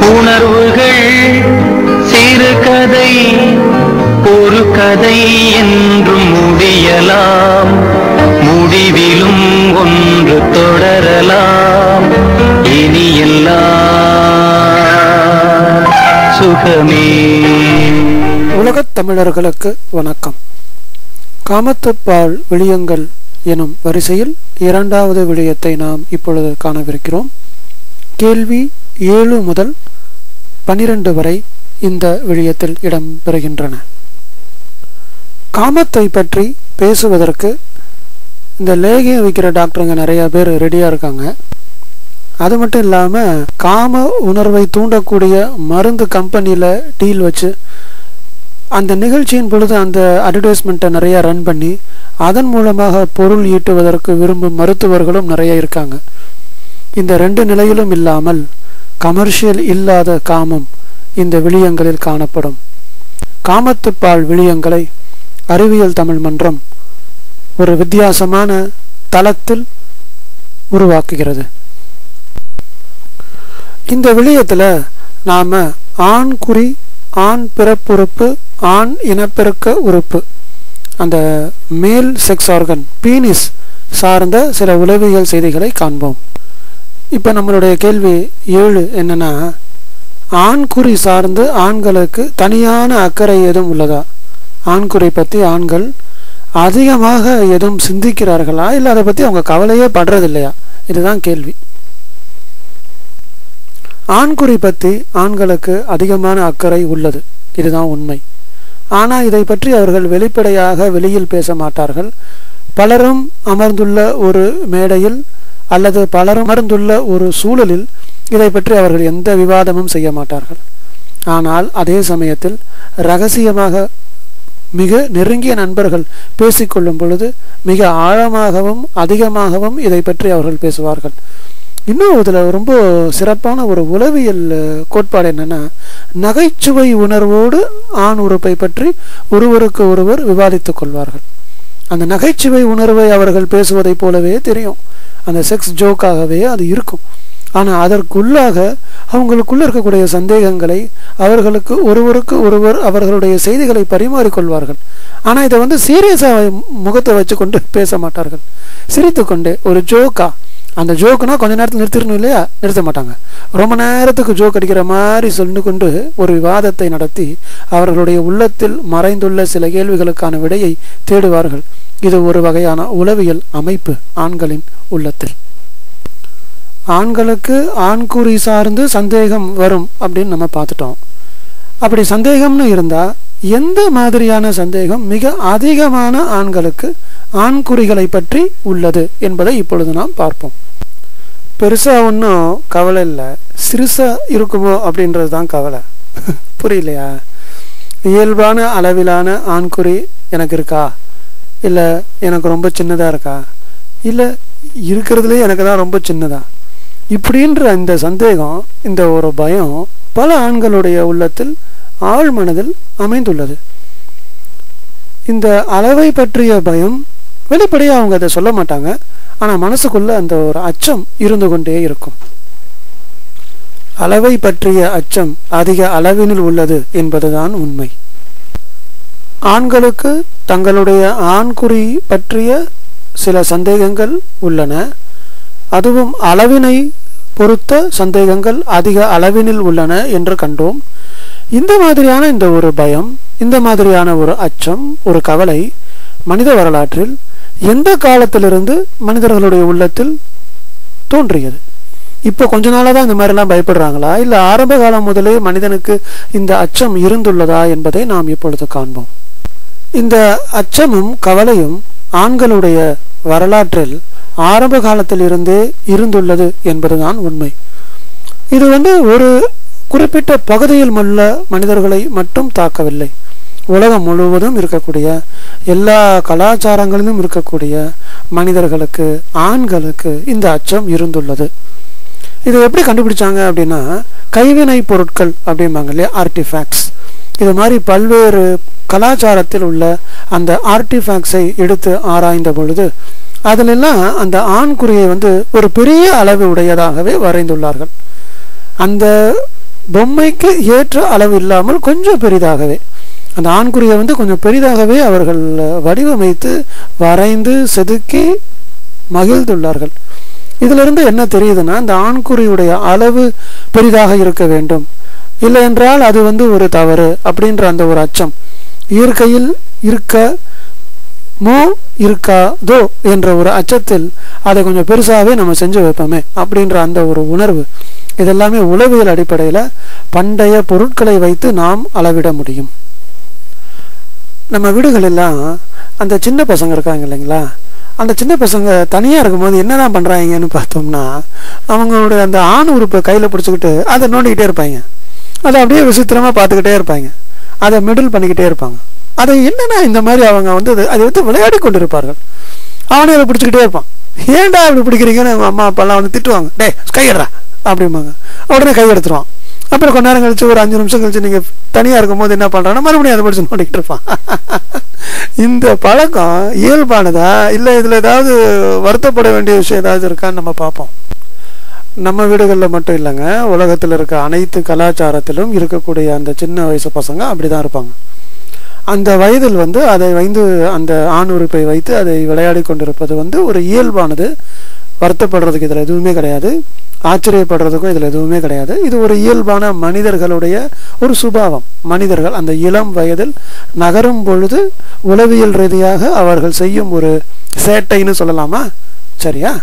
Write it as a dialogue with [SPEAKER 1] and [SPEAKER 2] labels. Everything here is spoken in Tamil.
[SPEAKER 1] உணர்வுகள் சிறுகதை ஒரு கதை என்றும் முடியலாம். முடிவிலும் ஒன்று தொடரலாம். இனி சுகமே.
[SPEAKER 2] உலகத் தமிழர்களுக்கு வணக்கம். காமத்துப்பால் விளியங்கள் எனும் வரிசையில் இரண்டாவது விடயத்தை நாம் இப்பொழுது காணவிருக்கிறோம். கேள்வி ஏழு முதல் பனிரெண்டு வரை இந்த விடயத்தில் இடம்பெறுகின்றன காமத்தை பற்றி பேசுவதற்கு இந்த லேகியம் விற்கிற டாக்டருங்க நிறைய பேர் ரெடியாக இருக்காங்க. அது மட்டும் இல்லாமல் காம உணர்வை தூண்டக்கூடிய மருந்து கம்பெனியில் டீல் வச்சு அந்த நிகழ்ச்சியின் பொழுது அந்த அட்வர்டைஸ்மெண்ட்டை நிறைய ரன் பண்ணி அதன் மூலமாக பொருள் ஈட்டுவதற்கு விரும்பும் மருத்துவர்களும் நிறைய இருக்காங்க. இந்த ரெண்டு நிலையிலும் இல்லாமல் கமர்ஷியல் இல்லாத காமம் இந்த விளியங்களில் காணப்படும். காமத்துப்பால் விளியங்களை அறிவியல் தமிழ் மன்றம் ஒரு வித்தியாசமான தளத்தில் உருவாக்குகிறது. இந்த விளியத்தில் நாம் ஆண் குறி ஆண் பிறப்புறுப்பு ஆண் இனப்பெருக்க உறுப்பு அந்த மேல் செக்ஸ் ஆர்கன் பீனிஸ் சார்ந்த சில உளவியல் செய்திகளை காண்போம். இப்போ நம்மளுடைய கேள்வி ஏழு என்னன்னா ஆண்குறி சார்ந்து ஆண்களுக்கு தனியான அக்கறை எதுவும் உள்ளதா? ஆண்குறி பற்றி ஆண்கள் அதிகமாக எதுவும் சிந்திக்கிறார்களா? இல்லை அதை பற்றி அவங்க கவலையே படுறது இல்லையா இதுதான் கேள்வி. ஆண்குறி பற்றி ஆண்களுக்கு அதிகமான அக்கறை உள்ளது. இதுதான் உண்மை. ஆனால் இதை பற்றி அவர்கள் வெளிப்படையாக வெளியில் பேச மாட்டார்கள். பலரும் அமர்ந்துள்ள ஒரு மேடையில் அல்லது பலரும் அமர்ந்துள்ள ஒரு சூழலில் இதை பற்றி அவர்கள் எந்த விவாதமும் செய்ய மாட்டார்கள். ஆனால் அதே சமயத்தில் ரகசியமாக மிக நெருங்கிய நண்பர்கள் பேசிக்கொள்ளும் பொழுது மிக ஆழமாகவும் அதிகமாகவும் இதை பற்றி அவர்கள் பேசுவார்கள். இன்னும் இதில் ரொம்ப சிறப்பான ஒரு உளவியல் கோட்பாடு என்னென்னா நகைச்சுவை உணர்வோடு ஆண் உறுப்பை பற்றி ஒருவருக்கு ஒருவர் விவாதித்துக் கொள்வார்கள். அந்த நகைச்சுவை உணர்வை அவர்கள் பேசுவதைப் போலவே தெரியும். அந்த செக்ஸ் ஜோக்காகவே அது இருக்கும். ஆனால் அதற்குள்ளாக அவங்களுக்குள்ள இருக்கக்கூடிய சந்தேகங்களை அவர்களுக்கு ஒருவருக்கு ஒருவர் அவர்களுடைய செய்திகளை பரிமாறிக்கொள்வார்கள். ஆனால் இதை வந்து சீரியஸாக முகத்தை வச்சுக்கொண்டு பேச மாட்டார்கள். சிரித்துக்கொண்டு ஒரு ஜோக்கா அந்த ஜோக்குனா கொஞ்ச நேரத்தில் நிறுத்திடணும் இல்லையா? நிறுத்த மாட்டாங்க. ரொம்ப நேரத்துக்கு ஜோக் அடிக்கிற மாதிரி சொல்லி கொண்டு ஒரு விவாதத்தை நடத்தி அவர்களுடைய உள்ளத்தில் மறைந்துள்ள சில கேள்விகளுக்கான விடையை தேடுவார்கள். இது ஒரு வகையான உளவியல் அமைப்பு ஆண்களின் உள்ளத்தில். ஆண்களுக்கு ஆண்குறி சார்ந்து சந்தேகம் வரும் அப்படின்னு நம்ம பார்த்துட்டோம். அப்படி சந்தேகம்னு இருந்தால் எந்த மாதிரியான சந்தேகம் மிக அதிகமான ஆண்களுக்கு ஆண்குறிகளை பற்றி உள்ளது என்பதை இப்பொழுது நாம் பார்ப்போம். பெருசாக ஒன்றும் கவலை இல்லை. சிறுசாக இருக்குமோ அப்படின்றது தான் கவலை. புரியலையா? இயல்பான அளவிலான ஆண்குறி எனக்கு இருக்கா? இல்லை எனக்கு ரொம்ப சின்னதாக இருக்கா? இல்லை இருக்கிறதுலே எனக்கு தான் ரொம்ப சின்னதா? இப்படின்ற இந்த சந்தேகம் இந்த ஒரு பயம் பல ஆண்களுடைய உள்ளத்தில் ஆழ் மனதில் அமைந்துள்ளது. இந்த அளவை பற்றிய பயம் வெளிப்படையாக அவங்க அதை சொல்ல மாட்டாங்க. ஆனால் மனசுக்குள்ள அந்த ஒரு அச்சம் இருந்து கொண்டே இருக்கும். அளவை பற்றிய அச்சம் அதிக அளவினில் உள்ளது என்பதுதான் உண்மை. ஆண்களுக்கு தங்களுடைய ஆண்குறி பற்றிய சில சந்தேகங்கள் உள்ளன. அதுவும் அளவினை பொறுத்த சந்தேகங்கள் அதிக அளவினில் உள்ளன என்று கண்டோம். இந்த மாதிரியான இந்த ஒரு பயம் இந்த மாதிரியான ஒரு அச்சம் ஒரு கவலை மனித வரலாற்றில் எந்த காலத்திலிருந்து மனிதர்களுடைய உள்ளத்தில் தோன்றியது? இப்போ கொஞ்ச நாளாக தான் இந்த மாதிரிலாம் பயப்படுறாங்களா? இல்லை ஆரம்ப காலம் முதலே மனிதனுக்கு இந்த அச்சம் இருந்துள்ளதா என்பதை நாம் இப்பொழுது காண்போம். இந்த அச்சமும் கவலையும் ஆண்களுடைய வரலாற்றில் ஆரம்ப காலத்திலிருந்தே இருந்துள்ளது என்பதுதான் உண்மை. இது வந்து ஒரு குறிப்பிட்ட பகுதியில் உள்ள மனிதர்களை மட்டும் தாக்கவில்லை. உலகம் முழுவதும் இருக்கக்கூடிய எல்லா கலாச்சாரங்களிலும் இருக்கக்கூடிய மனிதர்களுக்கு ஆண்களுக்கு இந்த அச்சம் இருந்துள்ளது. இதை எப்படி கண்டுபிடிச்சாங்க அப்படின்னா கைவினை பொருட்கள் அப்படிம்பாங்க இல்லையா? ஆர்டிஃபேக்ட்ஸ் இது மாதிரி பல்வேறு கலாச்சாரத்தில் உள்ள அந்த ஆர்டிஃபேக்ட்ஸை எடுத்து ஆராய்ந்த பொழுது அதிலெல்லாம் அந்த ஆண் குறியை வந்து ஒரு பெரிய அளவு உடையதாகவே வரைந்துள்ளார்கள். அந்த பொம்மைக்கு ஏற்ற அளவு இல்லாமல் கொஞ்சம் பெரிதாகவே அந்த ஆண்குறியை வந்து கொஞ்சம் பெரிதாகவே அவர்கள் வடிவமைத்து வரைந்து செதுக்கி மகிழ்ந்துள்ளார்கள். இதிலிருந்து என்ன தெரியுதுன்னா இந்த ஆண்குறியுடைய அளவு பெரிதாக இருக்க வேண்டும். இல்லை என்றால் அது வந்து ஒரு தவறு அப்படின்ற அந்த ஒரு அச்சம். இயற்கையில் இருக்க மோ இருக்காதோ என்ற ஒரு அச்சத்தில் அதை கொஞ்சம் பெருசாகவே நம்ம செஞ்சு வைப்போமே அப்படின்ற அந்த ஒரு உணர்வு. இதெல்லாமே உளவியல் அடிப்படையில் பண்டைய பொருட்களை வைத்து நாம் அளவிட முடியும். நம்ம வீடுகளெல்லாம் அந்த சின்ன பசங்க இருக்காங்க இல்லைங்களா? அந்த சின்ன பசங்க தனியாக இருக்கும்போது என்னதான் பண்ணுறாங்கன்னு பார்த்தோம்னா அவங்களுடைய அந்த ஆண் உறுப்பை கையில் பிடிச்சிக்கிட்டு அதை நோண்டிக்கிட்டே இருப்பாங்க. அதை அப்படியே விசித்திரமாக பார்த்துக்கிட்டே இருப்பாங்க. அதை மிடில் பண்ணிக்கிட்டே இருப்பாங்க. அதை என்னன்னா இந்த மாதிரி அவங்க வந்து அதை வந்து விளையாடி கொண்டு இருப்பார்கள் அவனே அதை பிடிச்சிக்கிட்டே இருப்பான். ஏன்டா அப்படி பிடிக்கிறீங்கன்னு அவங்க அம்மா அப்பாலாம் வந்து திட்டுவாங்க. டே கையிடுறா அப்படிம்பாங்க. உடனே கை எடுத்துருவான். அப்புறம் கொஞ்ச நேரம் கழிச்சு ஒரு அஞ்சு நிமிஷம் கழிச்சு நீங்கள் தனியாக இருக்கும்போது என்ன பண்ணுறான்னா மறுபடியும் அதை பிடிச்சி நோண்டிக்கிட்டு இருப்பான். இந்த பழக்கம் இயல்பானதா? இல்லை இதில் ஏதாவது வருத்தப்பட வேண்டிய விஷயம் ஏதாவது இருக்கான்னு நம்ம பார்ப்போம். நம்ம வீடுகளில் மட்டும் இல்லைங்க. உலகத்தில் இருக்க அனைத்து கலாச்சாரத்திலும் இருக்கக்கூடிய அந்த சின்ன வயசு பசங்க அப்படி தான் இருப்பாங்க. அந்த வயதில் வந்து அதை வைந்து அந்த ஆண் உறுப்பை வைத்து அதை விளையாடி கொண்டிருப்பது வந்து ஒரு இயல்பானது. வருத்தப்படுறதுக்கு இதில் எதுவுமே கிடையாது. ஆச்சரியப்படுறதுக்கும் இதில் எதுவுமே கிடையாது. இது ஒரு இயல்பான மனிதர்களுடைய ஒரு சுபாவம். மனிதர்கள் அந்த இளம் வயதில் நகரும் பொழுது உளவியல் ரீதியாக அவர்கள் செய்யும் ஒரு சேட்டைன்னு சொல்லலாமா? சரியா?